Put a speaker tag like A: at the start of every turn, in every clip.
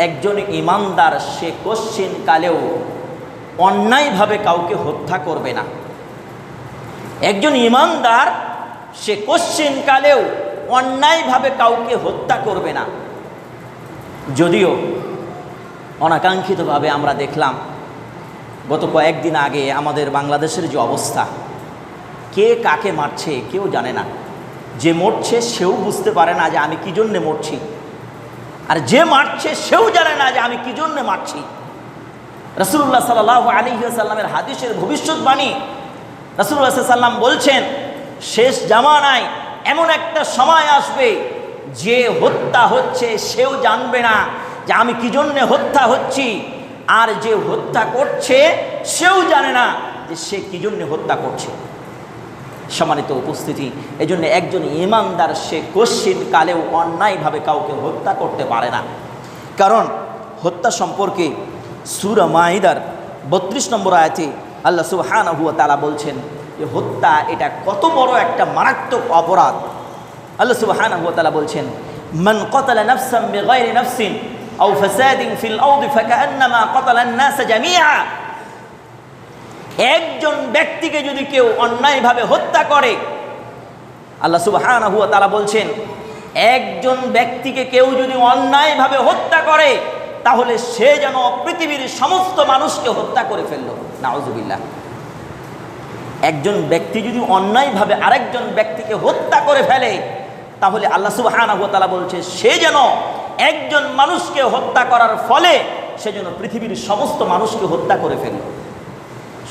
A: একজন ইমানদার সে কোশ্চিন কালেও অন্যায়ভাবে কাউকে হত্যা করবে না। একজন ইমানদার সে কোশ্চিন কালেও অন্যায়ভাবে কাউকে হত্যা করবে না। যদিও অনাকাঙ্ক্ষিতভাবে আমরা দেখলাম, গত কয়েকদিন আগে আমাদের বাংলাদেশের যে অবস্থা, কে কাকে মারছে কেউ জানে না। যে মরছে সেও বুঝতে পারে না যে আমি কী জন্যে মরছি। আর যে মারছে সেও জানে না যে আমি কী জন্যে মারছি। রসুল্লাহ সাল্লাহ আলী সাল্লামের হাদিসের ভবিষ্যৎবাণী। রসুল্লাহ সাল্লাম বলছেন, শেষ জামানায় এমন একটা সময় আসবে যে হত্যা হচ্ছে, সেও জানবে না যে আমি কী জন্যে হত্যা হচ্ছি। আর যে হত্যা করছে, সেও জানে না যে সে কী জন্যে হত্যা করছে। সম্মানিত উপস্থিতি এই জন্য একজন ইমানদার সে কশ্চিন কালেও অন্যায়ভাবে কাউকে হত্যা করতে পারে না কারণ হত্যা সম্পর্কে সুরা মাইদার বত্রিশ নম্বর আয়াতে আল্লাহ সুবহান হুয়া তালা বলছেন যে হত্যা এটা কত বড় একটা মারাত্মক অপরাধ আল্লাহ সুবহান হুয়া তালা বলছেন মান কতলা নফসাম বেগাইরি নফসিন আও ফাসাদিন ফিল আউদি ফাকান্নামা কতলা الناس জামিআ একজন ব্যক্তিকে যদি কেউ অন্যায়ভাবে হত্যা করে, আল্লাহ সুবহান হুয়া তারা বলছেন, একজন ব্যক্তিকে কেউ যদি অন্যায়ভাবে হত্যা করে, তাহলে সে যেন পৃথিবীর সমস্ত মানুষকে হত্যা করে ফেলল। নাউজুবিল্লাহ। একজন ব্যক্তি যদি অন্যায়ভাবে আরেকজন ব্যক্তিকে হত্যা করে ফেলে, তাহলে আল্লাহ সুবহান হুয়া বলছে, সে যেন একজন মানুষকে হত্যা করার ফলে সে যেন পৃথিবীর সমস্ত মানুষকে হত্যা করে ফেলল।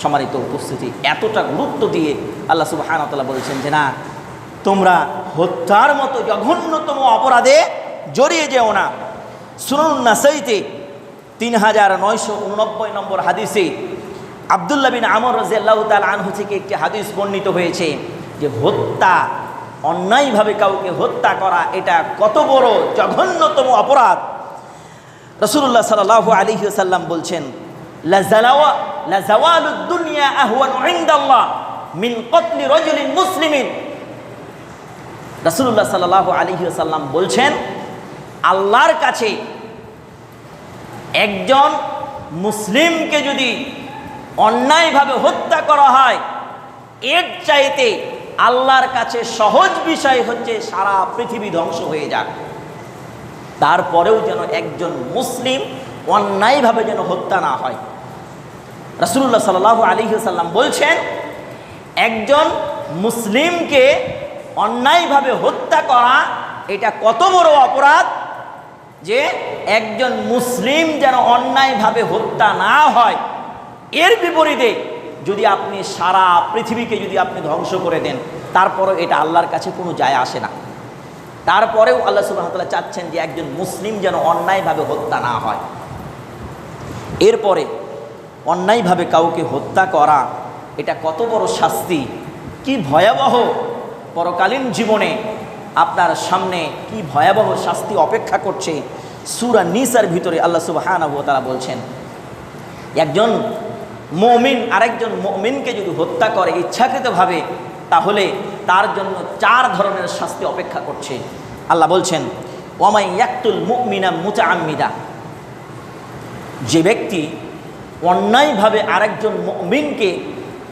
A: সম্মানিত উপস্থিতি এতটা গুরুত্ব দিয়ে আল্লাহ সুবাহানতাল্লাহ বলেছেন যে না, তোমরা হত্যার মতো জঘন্যতম অপরাধে জড়িয়ে যেও না। সুনুন নাসাইতে তিন হাজার নয়শো উননব্বই নম্বর হাদিসে আবদুল্লাহ বিন আমর রাজিয়াল্লাহ তাল আনহু থেকে একটি হাদিস বর্ণিত হয়েছে যে হত্যা, অন্যায়ভাবে কাউকে হত্যা করা, এটা কত বড় জঘন্যতম অপরাধ। রসুল্লাহ সাল্লাহ আলী সাল্লাম বলছেন রাসূলুল্লাহ সাল্লাল্লাহু আলাইহি ওয়াসাল্লাম বলছেন, আল্লাহর কাছে একজন মুসলিমকে যদি অন্যায়ভাবে হত্যা করা হয়, এর চাইতে আল্লাহর কাছে সহজ বিষয় হচ্ছে সারা পৃথিবী ধ্বংস হয়ে যাক। তারপরেও যেন একজন মুসলিম অন্যায়ভাবে যেন হত্যা না হয়। রাসুল্লাহ সাল্লাহ আলী সাল্লাম বলছেন, একজন মুসলিমকে অন্যায়ভাবে হত্যা করা, এটা কত বড় অপরাধ যে একজন মুসলিম যেন অন্যায়ভাবে হত্যা না হয়। এর বিপরীতে যদি আপনি সারা পৃথিবীকে যদি আপনি ধ্বংস করে দেন, তারপরেও এটা আল্লাহর কাছে কোনো যায় আসে না। তারপরেও আল্লাহ সুবাহতাল্লাহ চাচ্ছেন যে একজন মুসলিম যেন অন্যায়ভাবে হত্যা না হয়। এরপরে অন্যায়ভাবে কাউকে হত্যা করা, এটা কত বড় শাস্তি? কি ভয়াবহ? পরকালীন জীবনে আপনার সামনে কি ভয়াবহ শাস্তি অপেক্ষা করছে? সুরা নিসার ভিতরে আল্লাহ সুবাহান তারা বলছেন, একজন মমিন আরেকজন মমিনকে যদি হত্যা করে ইচ্ছাকৃতভাবে, তাহলে তার জন্য চার ধরনের শাস্তি অপেক্ষা করছে। আল্লাহ বলছেন ওমাই ইয়াক্তুল মুমিনা মুচা আম্মিদা যে ব্যক্তি অন্যায়ভাবে আরেকজন মমিনকে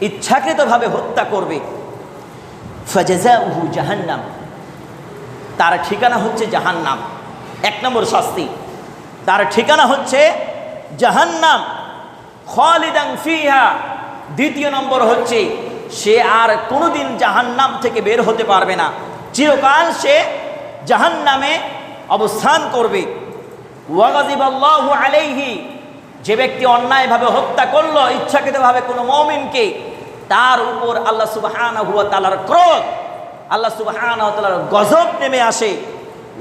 A: ইচ্ছাকৃতভাবে হত্যা করবে। ফজেজাউহু জাহান্নাম। তার ঠিকানা হচ্ছে জাহান্নাম। এক নম্বর শাস্তি। তার ঠিকানা হচ্ছে জাহান্নাম। খালিদাং ফিহা। দ্বিতীয় নম্বর হচ্ছে, সে আর কোনোদিন জাহান্নাম থেকে বের হতে পারবে না। চিরকাল সে জাহান্নামে অবস্থান করবে। ওয়াগাজিব আল্লাহু আলাইহি। যে ব্যক্তি অন্যায়ভাবে হত্যা করল, ইচ্ছাকৃতভাবে কোনো মমিনকে, তার উপর আল্লাহ সুবাহান হুয়া তালার ক্রোধ, আল্লাহ সুবাহান তালার গজব নেমে আসে।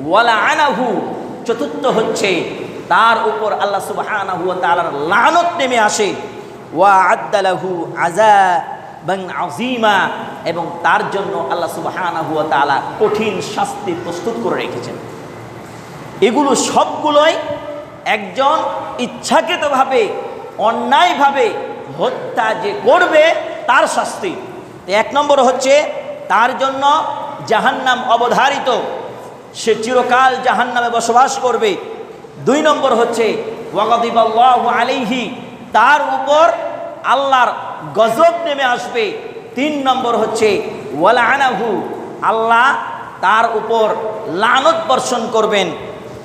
A: ওয়ালা আনাহু চতুর্থ হচ্ছে, তার উপর আল্লাহ সুবাহান হুয়া তালার লানত নেমে আসে। ওয়া আদালাহু আজা বং আজিমা এবং তার জন্য আল্লাহ সুবাহান হুয়া তালা কঠিন শাস্তি প্রস্তুত করে রেখেছেন। এগুলো সবগুলোই একজন ইচ্ছাকৃতভাবে, অন্যায়ভাবে হত্যা যে করবে, তার শাস্তি। এক নম্বর হচ্ছে, তার জন্য জাহান্নাম অবধারিত। সে চিরকাল জাহান্নামে বসবাস করবে। দুই নম্বর হচ্ছে আলাইহি, তার উপর আল্লাহর গজব নেমে আসবে। তিন নম্বর হচ্ছে, ওয়ালানাহু, আল্লাহ তার উপর লানত বর্ষণ করবেন।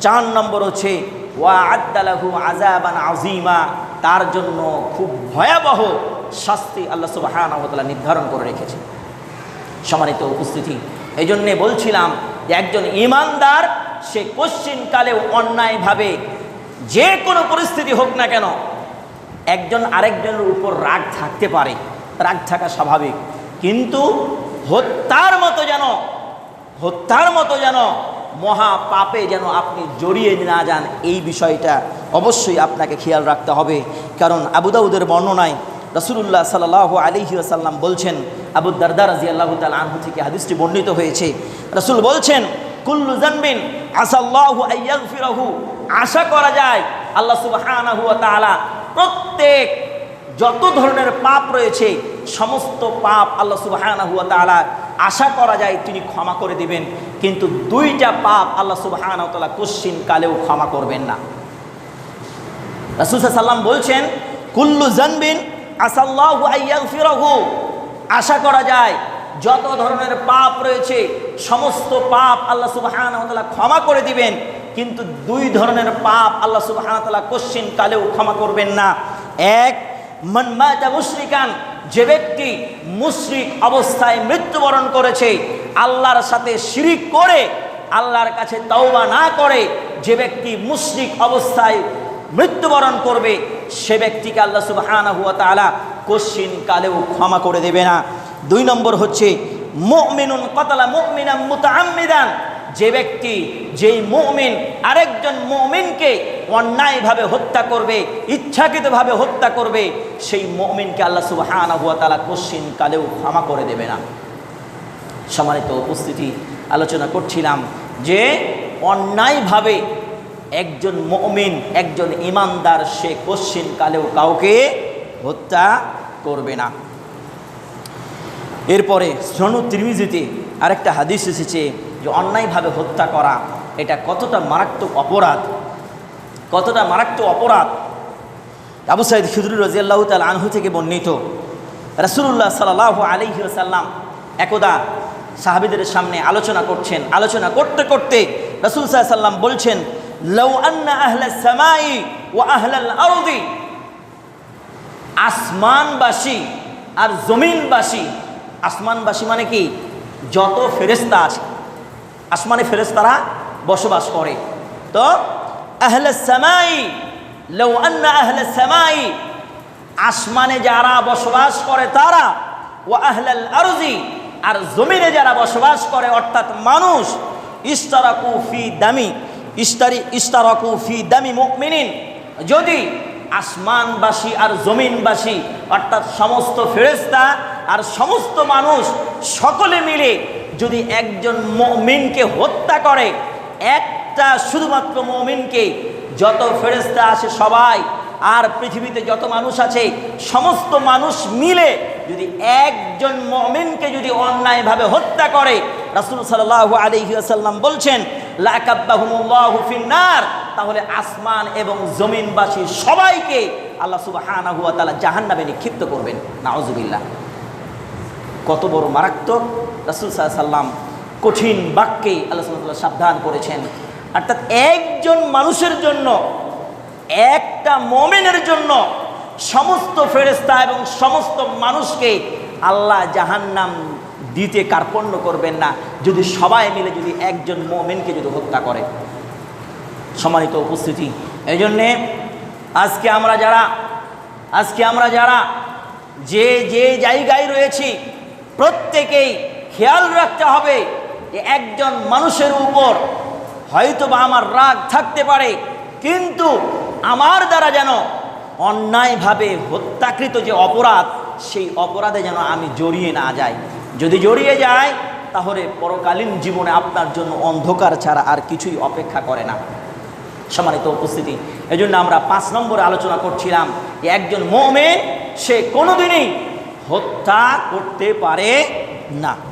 A: চার নম্বর হচ্ছে ওয়া আজিমা তার জন্য খুব ভয়াবহ শাস্তি আল্লাহ সুবহানাহু ওয়া নির্ধারণ করে রেখেছে সম্মানিত উপস্থিতি এই জন্যে বলছিলাম যে একজন ইমানদার সে কালেও অন্যায়ভাবে যে কোনো পরিস্থিতি হোক না কেন, একজন আরেকজনের উপর রাগ থাকতে পারে। রাগ থাকা স্বাভাবিক। কিন্তু হত্যার মতো যেন, হত্যার মতো যেন মহা পাপে যেন আপনি জড়িয়ে না যান এই বিষয়টা অবশ্যই আপনাকে খেয়াল রাখতে হবে। কারণ আবুদাউদের বর্ণনায় রসুল্লাহ সাল্লাহ আলিহি আসাল্লাম বলছেন, আবু দারদা রাজি আল্লাহ তাল থেকে হাদিসটি বর্ণিত হয়েছে। রসুল বলছেন, কুল্লু জানবিন আসাল্লাহু আশা করা যায় আল্লাহ তাআলা প্রত্যেক যত ধরনের পাপ রয়েছে, সমস্ত পাপ আল্লাহ তাআলা আশা করা যায় তিনি ক্ষমা করে দিবেন, কিন্তু দুইটা পাপ আল্লাহ ওয়া তাআলা কালেও ক্ষমা করবেন না। রাসূল সাল্লাম বলছেন, কুল্লু জানবিন আসাল্লাহু আশা করা যায় যত ধরনের পাপ রয়েছে, সমস্ত পাপ আল্লাহ সুবহানাহু ওয়া ক্ষমা করে দিবেন, কিন্তু দুই ধরনের পাপ আল্লাহ তাআলা কোশ্চিন কালেও ক্ষমা করবেন না। এক, মান মাতা মুশরিকান যে ব্যক্তি মুশরিক অবস্থায় মৃত্যুবরণ করেছে, আল্লাহর সাথে শিরিক করে, আল্লাহর কাছে তওবা না করে, যে ব্যক্তি মুশরিক অবস্থায় মৃত্যুবরণ করবে, সে ব্যক্তিকে আল্লাহ সুবহানাহু ওয়া তাআলা কোশ্চিন কালেও ক্ষমা করে দেবে না। দুই নম্বর হচ্ছে, মুমিনুন কতলা মুমিনাম মুতাআম্মিদান। যে ব্যক্তি, যেই মুমিন আরেকজন মুমিনকে অন্যায়ভাবে হত্যা করবে, ইচ্ছাকৃতভাবে হত্যা করবে, সেই মুমিনকে আল্লাহ সুবহানাহু ওয়া তাআলা কোশ্চিন কালেও ক্ষমা করে দেবে না। সম্মানিত উপস্থিতি, আলোচনা করছিলাম যে অন্যায়ভাবে একজন মমিন, একজন ইমানদার, সে কোশ্চিন কালেও কাউকে হত্যা করবে না। এরপরে সনু ত্রিমিজিতে আরেকটা হাদিস এসেছে যে অন্যায়ভাবে হত্যা করা, এটা কতটা মারাত্মক অপরাধ? কতটা মারাত্মক অপরাধ? আবু সাইদ খিদুর রাজিয়াল্লাহ তাল আনহু থেকে বর্ণিত। রাসুল্লাহ সাল্লাহ আলহি সাল্লাম একদা সাহাবিদের সামনে আলোচনা করছেন। আলোচনা করতে করতে রসুল সাল্লাম বলছেন লৌ আন্না আহলে সামাই ও আহলাল আরদি। আসমানবাসী আর জমিনবাসী। আসমানবাসী মানে কি? যত ফেরেস্তা আছে। আসমানে ফেরেস্তারা বসবাস করে। তো আহলে সামাই আহলে সামাই, আসমানে যারা বসবাস করে তারা ও আহলাল আরজি, আর জমিনে যারা বসবাস করে, অর্থাৎ মানুষ ইস্তারাকু ফি দামি ইস্তারি ইস্তারাকু ফি দামি মুকমিনিন যদি আসমানবাসী আর জমিনবাসী, অর্থাৎ সমস্ত ফেরেস্তা আর সমস্ত মানুষ সকলে মিলে যদি একজন মমিনকে হত্যা করে, একটা শুধুমাত্র মমিনকে যত ফেরেস্তা আছে সবাই, আর পৃথিবীতে যত মানুষ আছে, সমস্ত মানুষ মিলে যদি একজন মমিনকে যদি অন্যায়ভাবে হত্যা করে, রাসুল সাল্লাহ আলহিহাসাল্লাম বলছেন, লাকাব্বাহুমুল্লাহু ফিন্নার, তাহলে আসমান এবং জমিনবাসী সবাইকে আল্লাহ তাআলা জাহান্নামে নিক্ষিপ্ত করবেন। নাউজুবিল্লাহ। কত বড় মারাত্মক রাসূল সাল্লাম কঠিন বাক্যে আল্লাহ সাল্লাহ সাবধান করেছেন। অর্থাৎ একজন মানুষের জন্য, একটা মমিনের জন্য সমস্ত ফেরেস্তা এবং সমস্ত মানুষকে আল্লাহ জাহান্নাম দিতে কার্পণ্য করবেন না। যদি সবাই মিলে যদি একজন মমিনকে যদি হত্যা করে। সম্মানিত উপস্থিতি এই জন্যে আজকে আমরা যারা, আজকে আমরা যারা যে যে জায়গায় রয়েছি প্রত্যেকেই খেয়াল রাখতে হবে যে একজন মানুষের উপর হয়তো বা আমার রাগ থাকতে পারে, কিন্তু আমার দ্বারা যেন অন্যায়ভাবে হত্যাকৃত যে অপরাধ, সেই অপরাধে যেন আমি জড়িয়ে না যাই। যদি জড়িয়ে যায় তাহলে পরকালীন জীবনে আপনার জন্য অন্ধকার ছাড়া আর কিছুই অপেক্ষা করে না। সম্মানিত উপস্থিতি এই জন্য আমরা পাঁচ নম্বরে আলোচনা করছিলাম যে একজন মোমে সে কোনোদিনই হত্যা করতে পারে না।